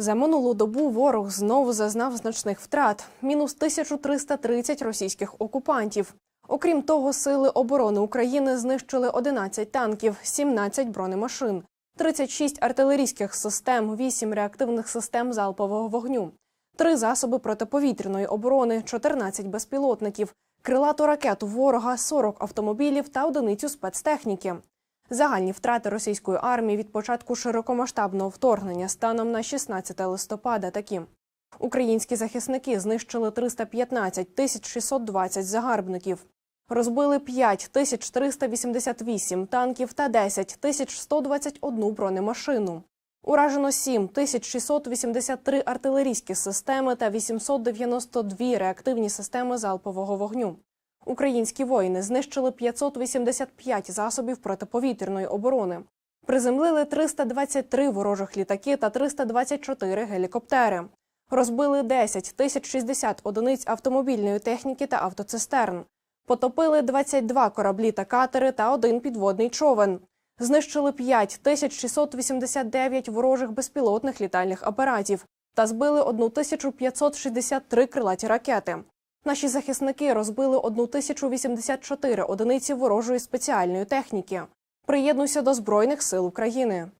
За минулу добу ворог знову зазнав значних втрат мінус 1330 російських окупантів. Окрім того, сили оборони України знищили 11 танків, 17 бронемашин, 36 артилерійських систем, 8 реактивних систем залпового вогню, 3 засоби протиповітряної оборони, 14 безпілотників, крилату ракету ворога, 40 автомобілів та одиницю спецтехніки. Загальні втрати російської армії від початку широкомасштабного вторгнення станом на 16 листопада такі. Українські захисники знищили 315 тисяч 620 загарбників, розбили 5 тисяч 388 танків та 10 тисяч 121 бронемашину. Уражено 7 тисяч 683 артилерійські системи та 892 реактивні системи залпового вогню. Українські воїни знищили 585 засобів протиповітряної оборони, приземлили 323 ворожих літаки та 324 гелікоптери, розбили 10 тисяч 60 одиниць автомобільної техніки та автоцистерн, потопили 22 кораблі та катери та один підводний човен. Знищили 5 тисяч 689 ворожих безпілотних літальних апаратів та збили 1563 крилаті ракети. Наші захисники розбили 1084 одиниці ворожої спеціальної техніки. Приєднуйся до Збройних сил України.